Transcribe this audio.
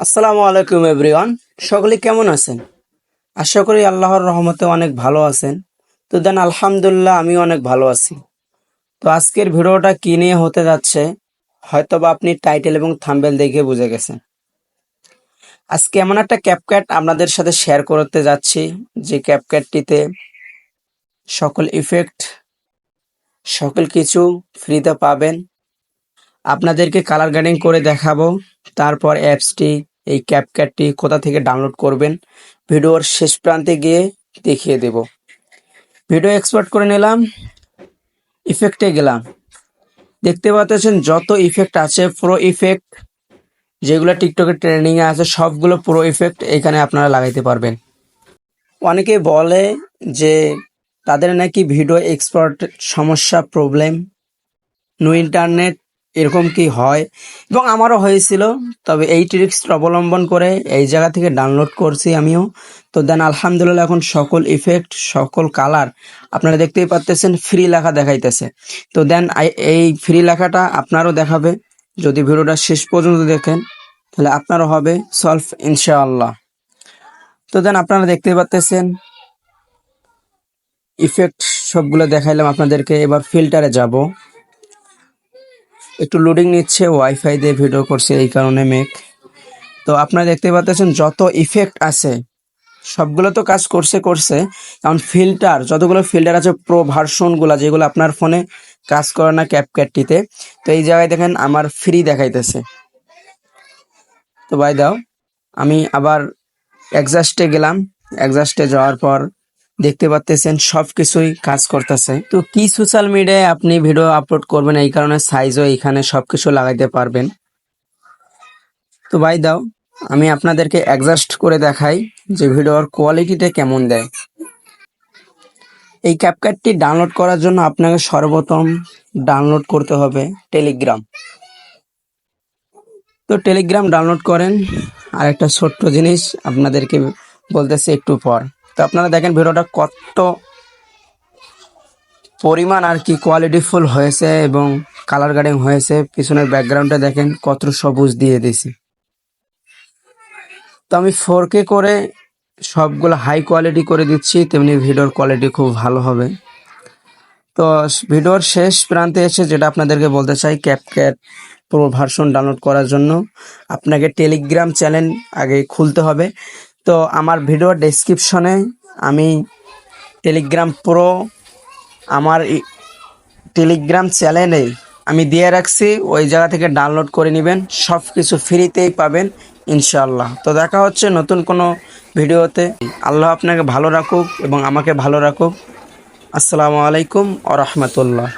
আসসালামু আলাইকুম এভরিওয়ান সকলে কেমন আছেন? আশা করি আল্লাহর রহমতে অনেক ভালো আছেন। তো দেন, আলহামদুলিল্লাহ আমি অনেক ভালো আছি। তো আজকের ভিডিওটা কী নিয়ে হতে যাচ্ছে হয়তো বা আপনি টাইটেল এবং থাম্বেল দেখে বুঝে গেছেন। আজকে এমন একটা ক্যাপক্যাট আপনাদের সাথে শেয়ার করতে যাচ্ছি, যে ক্যাপক্যাটটিতে সকল ইফেক্ট সকল কিছু ফ্রিতে পাবেন। আপনাদেরকে কালার গ্রেডিং করে দেখাবো, তারপর অ্যাপসটি এই ক্যাপক্যাটটি কোথা থেকে ডাউনলোড করবেন, ভিডিওর শেষ প্রান্তে গিয়ে দেখিয়ে দেব। ভিডিও এক্সপার্ট করে নিলাম ইফেক্টে গেলাম। দেখতে পাচ্ছেন যত ইফেক্ট আছে প্রো ইফেক্ট যেগুলো টিকটকের ট্রেন্ডিং এ আছে, সবগুলো প্রো ইফেক্ট এখানে আপনারা লাগাইতে পারবেন। অনেকে বলে যে তাদের নাকি ভিডিও এক্সপোর্ট সমস্যা প্রবলেম নো ইন্টারনেট এরকম কি হয়? এবং আমারও হয়েছিল, তবে এই ট্রিক্সটা অবলম্বন করে এই জায়গা থেকে ডাউনলোড করছি আমিও। তো দেন আলহামদুলিল্লাহ এখন সকল ইফেক্ট সকল কালার আপনারা দেখতেই পাচ্তেছেন ফ্রি লেখা দেখাইতেছে। তো দেন এই ফ্রি লেখাটা আপনারও দেখাবে। যদি ভিডিওটা শেষ পর্যন্ত দেখেন, তাহলে আপনারও হবে সলভ ইনশাআল্লাহ। তো দেন আপনারা দেখতেই পাচ্তেছেন ইফেক্ট সবগুলো দেখাইলাম আপনাদেরকে, এবার ফিল্টারে যাব। একটু লোডিং নিচ্ছে ওয়াইফাই দিয়ে ভিডিও করছে, এই কারণে মেক তো আপনারা দেখতে পাচ্ছেন যত ইফেক্ট আছে, সবগুলো তো কাজ করছে করছে। কারণ ফিল্টার যতগুলো ফিল্টার আছে প্রো ভার্সনগুলো যেগুলো আপনার ফোনে কাজ করে না ক্যাপক্যাটটিতে তো এই জায়গায় দেখেন আমার ফ্রি দেখাইতেছে। তো বাই দাও, আমি আবার এক্সাস্টে গেলাম। এক্সাস্টে যাওয়ার পর দেখতে পাচ্তেছেন সব কিছুই কাজ করতেছে। তো কি সোশ্যাল মিডিয়ায় আপনি ভিডিও আপলোড করবেন? এই কারণে সাইজও এখানে সবকিছু লাগাইতে পারবেন। তো বাই দাও, আমি আপনাদেরকে অ্যাডজাস্ট করে দেখাই যে ভিডিওর কোয়ালিটিটা কেমন দেয়। এই ক্যাপকাটটি ডাউনলোড করার জন্য আপনাকে সর্বপ্রথম ডাউনলোড করতে হবে টেলিগ্রাম তো টেলিগ্রাম ডাউনলোড করেন। আর একটা ছোট্ট জিনিস আপনাদেরকে বলতেছি একটু পর। তো আপনারা দেখেন ভিডিওটা কত পরিমাণ আর কি কোয়ালিটিফুল হয়েছে এবং কালার গার্ডিং হয়েছে। পিছনের ব্যাকগ্রাউন্ডটা দেখেন কত সবুজ দিয়ে দিছি তো আমি ফোর করে সবগুলো হাই কোয়ালিটি করে দিচ্ছি, তেমনি ভিডিওর কোয়ালিটি খুব ভালো হবে। তো ভিডিওর শেষ প্রান্তে এসে যেটা আপনাদেরকে বলতে চাই ক্যাপক্যাট প্রো ভার্সন ডাউনলোড করার জন্য আপনাকে টেলিগ্রাম চ্যানেল আগে খুলতে হবে। তো আমার ভিডিও ডেসক্রিপশনে আমি টেলিগ্রাম প্রো আমার টেলিগ্রাম চ্যানেলে আমি দিয়ে রাখছি। ওই জায়গা থেকে ডাউনলোড করে নেবেন। সব কিছু ফ্রিতেই পাবেন ইনশাল্লাহ তো দেখা হচ্ছে নতুন কোনো ভিডিওতে। আল্লাহ আপনাকে ভালো রাখুক এবং আমাকে ভালো রাখুক। আসসালামু আলাইকুম আ রহমতুল্লাহ।